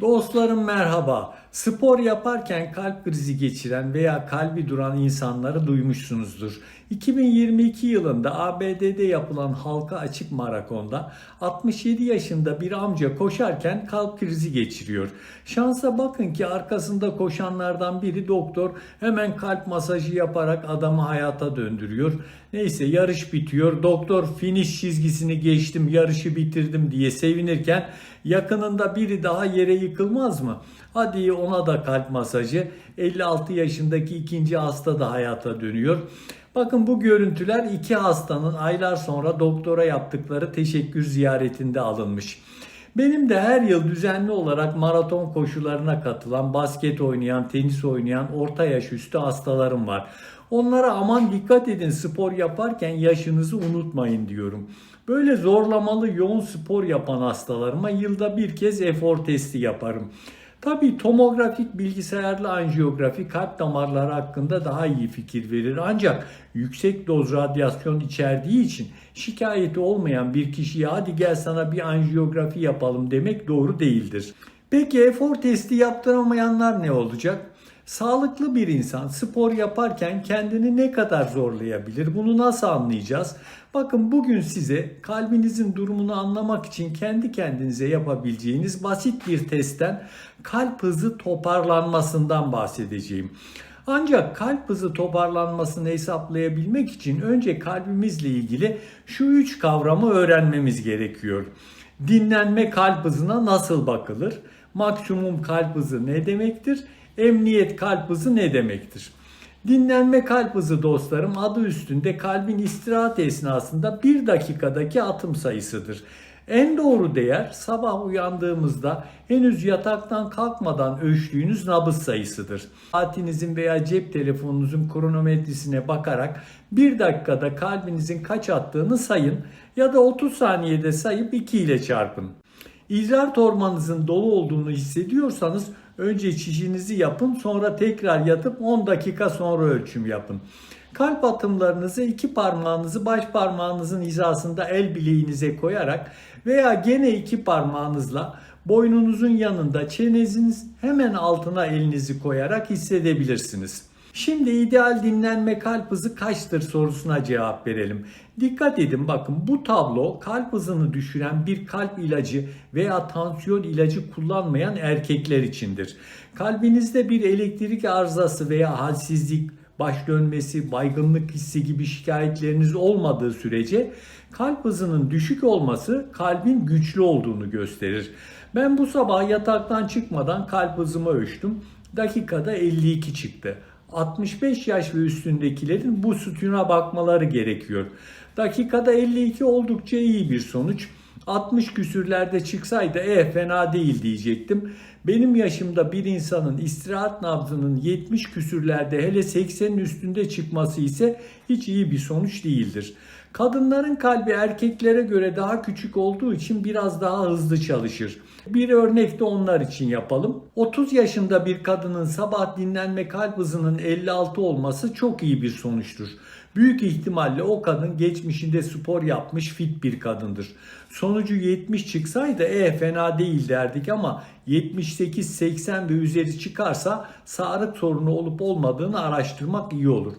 Dostlarım merhaba. Spor yaparken kalp krizi geçiren veya kalbi duran insanları duymuşsunuzdur. 2022 yılında ABD'de yapılan halka açık maratonda 67 yaşında bir amca koşarken kalp krizi geçiriyor. Şansa bakın ki arkasında koşanlardan biri doktor hemen kalp masajı yaparak adamı hayata döndürüyor. Neyse yarış bitiyor. Doktor finish çizgisini geçtim, yarışı bitirdim diye sevinirken yakınında biri daha yere yıkılmaz mı? Hadi ona da kalp masajı. 56 yaşındaki ikinci hasta da hayata dönüyor. Bakın bu görüntüler iki hastanın aylar sonra doktora yaptıkları teşekkür ziyaretinde alınmış. Benim de her yıl düzenli olarak maraton koşularına katılan, basket oynayan, tenis oynayan orta yaş üstü hastalarım var. Onlara aman dikkat edin spor yaparken yaşınızı unutmayın diyorum. Böyle zorlamalı yoğun spor yapan hastalarıma yılda bir kez efor testi yaparım. Tabii tomografik bilgisayarlı anjiyografi kalp damarları hakkında daha iyi fikir verir. Ancak yüksek doz radyasyon içerdiği için şikayeti olmayan bir kişiye hadi gel sana bir anjiyografi yapalım demek doğru değildir. Peki efor testi yaptıramayanlar ne olacak? Sağlıklı bir insan spor yaparken kendini ne kadar zorlayabilir? Bunu nasıl anlayacağız? Bakın bugün size kalbinizin durumunu anlamak için kendi kendinize yapabileceğiniz basit bir testten kalp hızı toparlanmasından bahsedeceğim. Ancak kalp hızı toparlanmasını hesaplayabilmek için önce kalbimizle ilgili şu üç kavramı öğrenmemiz gerekiyor. Dinlenme kalp hızına nasıl bakılır? Maksimum kalp hızı ne demektir? Emniyet kalp hızı ne demektir? Dinlenme kalp hızı dostlarım adı üstünde kalbin istirahat esnasında bir dakikadaki atım sayısıdır. En doğru değer sabah uyandığımızda henüz yataktan kalkmadan ölçtüğünüz nabız sayısıdır. Saatinizin veya cep telefonunuzun kronometresine bakarak bir dakikada kalbinizin kaç attığını sayın ya da 30 saniyede sayıp 2 ile çarpın. İdrar torbanızın dolu olduğunu hissediyorsanız önce çişinizi yapın sonra tekrar yatıp 10 dakika sonra ölçüm yapın. Kalp atımlarınızı iki parmağınızı baş parmağınızın hizasında el bileğinize koyarak veya gene iki parmağınızla boynunuzun yanında çeneziniz hemen altına elinizi koyarak hissedebilirsiniz. Şimdi ideal dinlenme kalp hızı kaçtır sorusuna cevap verelim. Dikkat edin bakın bu tablo kalp hızını düşüren bir kalp ilacı veya tansiyon ilacı kullanmayan erkekler içindir. Kalbinizde bir elektrik arızası veya halsizlik, baş dönmesi, baygınlık hissi gibi şikayetleriniz olmadığı sürece kalp hızının düşük olması kalbin güçlü olduğunu gösterir. Ben bu sabah yataktan çıkmadan kalp hızımı ölçtüm. Dakikada 52 çıktı. 65 yaş ve üstündekilerin bu sütuna bakmaları gerekiyor. Dakikada 52 oldukça iyi bir sonuç. 60 küsürlerde çıksaydı e fena değil diyecektim. Benim yaşımda bir insanın istirahat nabzının 70 küsürlerde hele 80'in üstünde çıkması ise hiç iyi bir sonuç değildir. Kadınların kalbi erkeklere göre daha küçük olduğu için biraz daha hızlı çalışır. Bir örnek de onlar için yapalım. 30 yaşında bir kadının sabah dinlenme kalp hızının 56 olması çok iyi bir sonuçtur. Büyük ihtimalle o kadın geçmişinde spor yapmış fit bir kadındır. Sonucu 70 çıksaydı e fena değil derdik ama 78, 80 ve üzeri çıkarsa sağlık sorunu olup olmadığını araştırmak iyi olur.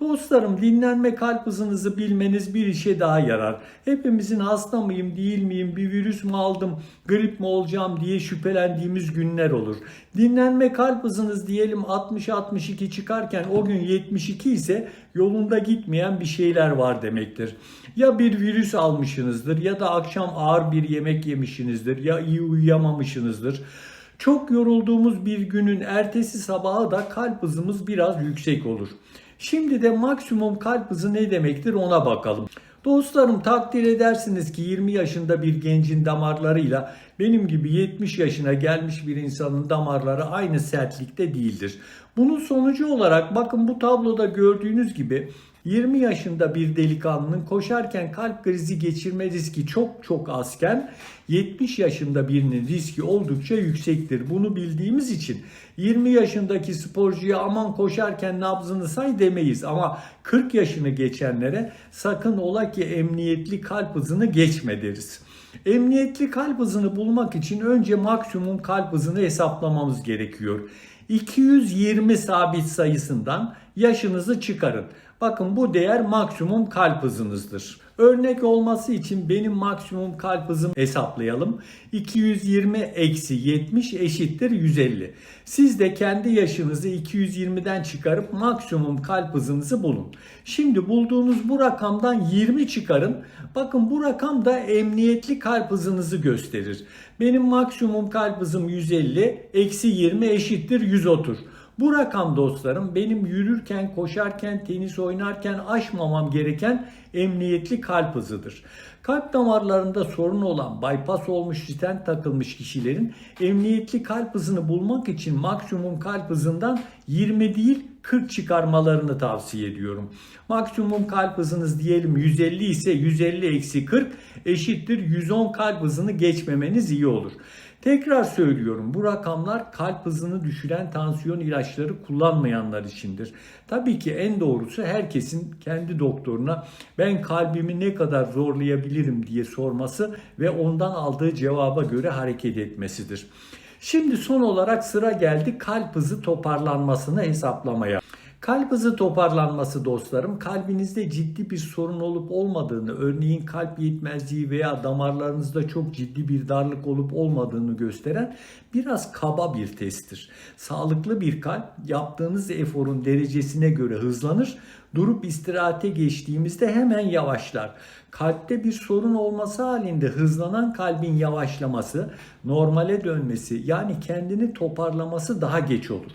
Dostlarım dinlenme kalp hızınızı bilmeniz bir işe daha yarar. Hepimizin hasta mıyım değil miyim bir virüs mü aldım grip mi olacağım diye şüphelendiğimiz günler olur. Dinlenme kalp hızınız diyelim 60-62 çıkarken o gün 72 ise yolunda gitmeyen bir şeyler var demektir. Ya bir virüs almışsınızdır ya da akşam ağır bir yemek yemişsinizdir ya iyi uyuyamamışsınızdır. Çok yorulduğumuz bir günün ertesi sabahı da kalp hızımız biraz yüksek olur. Şimdi de maksimum kalp hızı ne demektir ona bakalım. Dostlarım takdir edersiniz ki 20 yaşında bir gencin damarlarıyla benim gibi 70 yaşına gelmiş bir insanın damarları aynı sertlikte değildir. Bunun sonucu olarak bakın bu tabloda gördüğünüz gibi 20 yaşında bir delikanlının koşarken kalp krizi geçirme riski çok çok azken 70 yaşında birinin riski oldukça yüksektir. Bunu bildiğimiz için 20 yaşındaki sporcuya aman koşarken nabzını say demeyiz ama 40 yaşını geçenlere sakın ola ki emniyetli kalp hızını geçme deriz. Emniyetli kalp hızını bulmak için önce maksimum kalp hızını hesaplamamız gerekiyor. 220 sabit sayısından yaşınızı çıkarın. Bakın bu değer maksimum kalp hızınızdır. Örnek olması için benim maksimum kalp hızım hesaplayalım. 220 eksi 70 eşittir 150. Siz de kendi yaşınızı 220'den çıkarıp maksimum kalp hızınızı bulun. Şimdi bulduğunuz bu rakamdan 20 çıkarın. Bakın bu rakam da emniyetli kalp hızınızı gösterir. Benim maksimum kalp hızım 150 eksi 20 eşittir 130. Bu rakam dostlarım benim yürürken, koşarken, tenis oynarken aşmamam gereken emniyetli kalp hızıdır. Kalp damarlarında sorun olan, bypass olmuş, stent takılmış kişilerin emniyetli kalp hızını bulmak için maksimum kalp hızından 20 değil 40 çıkarmalarını tavsiye ediyorum. Maksimum kalp hızınız diyelim 150 ise 150 eksi 40 eşittir 110 kalp hızını geçmemeniz iyi olur. Tekrar söylüyorum bu rakamlar kalp hızını düşüren tansiyon ilaçları kullanmayanlar içindir. Tabii ki en doğrusu herkesin kendi doktoruna ben kalbimi ne kadar zorlayabilirim diye sorması ve ondan aldığı cevaba göre hareket etmesidir. Şimdi son olarak sıra geldi kalp hızı toparlanmasını hesaplamaya. Kalp hızı toparlanması dostlarım kalbinizde ciddi bir sorun olup olmadığını örneğin kalp yetmezliği veya damarlarınızda çok ciddi bir darlık olup olmadığını gösteren biraz kaba bir testtir. Sağlıklı bir kalp yaptığınız eforun derecesine göre hızlanır durup istirahate geçtiğimizde hemen yavaşlar. Kalpte bir sorun olması halinde hızlanan kalbin yavaşlaması, normale dönmesi yani kendini toparlaması daha geç olur.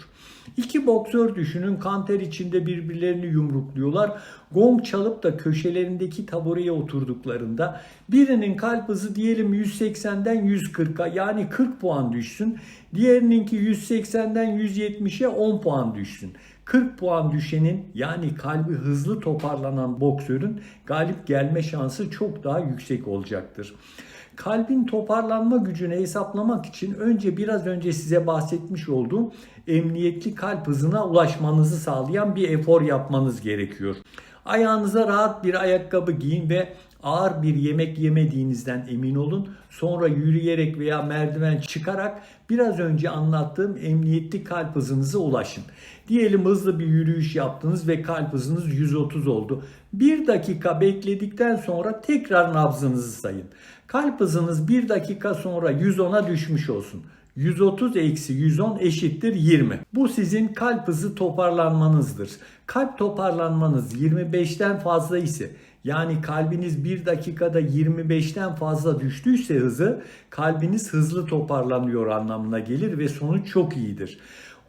İki boksör düşünün kanter içinde birbirlerini yumrukluyorlar. Gong çalıp da köşelerindeki tabureye oturduklarında birinin kalp hızı diyelim 180'den 140'a yani 40 puan düşsün. Diğerininki 180'den 170'e 10 puan düşsün. 40 puan düşenin yani kalbi hızlı toparlanan boksörün galip gelme şansı çok daha yüksek olacaktır. Kalbin toparlanma gücünü hesaplamak için önce biraz önce size bahsetmiş olduğum emniyetli kalp hızına ulaşmanızı sağlayan bir efor yapmanız gerekiyor. Ayağınıza rahat bir ayakkabı giyin ve ağır bir yemek yemediğinizden emin olun. Sonra yürüyerek veya merdiven çıkarak biraz önce anlattığım emniyetli kalp hızınıza ulaşın. Diyelim hızlı bir yürüyüş yaptınız ve kalp hızınız 130 oldu. Bir dakika bekledikten sonra tekrar nabzınızı sayın. Kalp hızınız bir dakika sonra 110'a düşmüş olsun. 130 eksi 110 eşittir 20. Bu sizin kalp hızı toparlanmanızdır. Kalp toparlanmanız 25'ten fazla ise yani kalbiniz bir dakikada 25'ten fazla düştüyse hızı kalbiniz hızlı toparlanıyor anlamına gelir ve sonuç çok iyidir.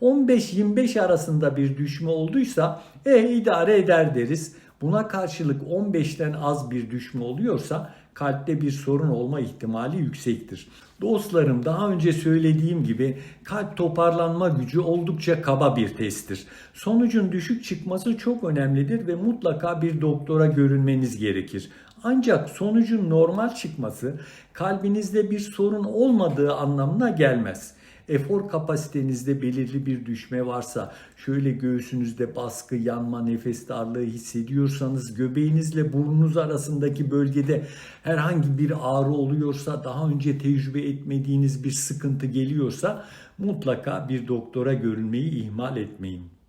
15-25 arasında bir düşme olduysa e idare eder deriz. Buna karşılık 15'ten az bir düşme oluyorsa kalpte bir sorun olma ihtimali yüksektir. Dostlarım daha önce söylediğim gibi kalp toparlanma gücü oldukça kaba bir testtir. Sonucun düşük çıkması çok önemlidir ve mutlaka bir doktora görünmeniz gerekir. Ancak sonucun normal çıkması kalbinizde bir sorun olmadığı anlamına gelmez efor kapasitenizde belirli bir düşme varsa, şöyle göğsünüzde baskı, yanma, nefes darlığı hissediyorsanız, göbeğinizle burnunuz arasındaki bölgede herhangi bir ağrı oluyorsa, daha önce tecrübe etmediğiniz bir sıkıntı geliyorsa mutlaka bir doktora görünmeyi ihmal etmeyin.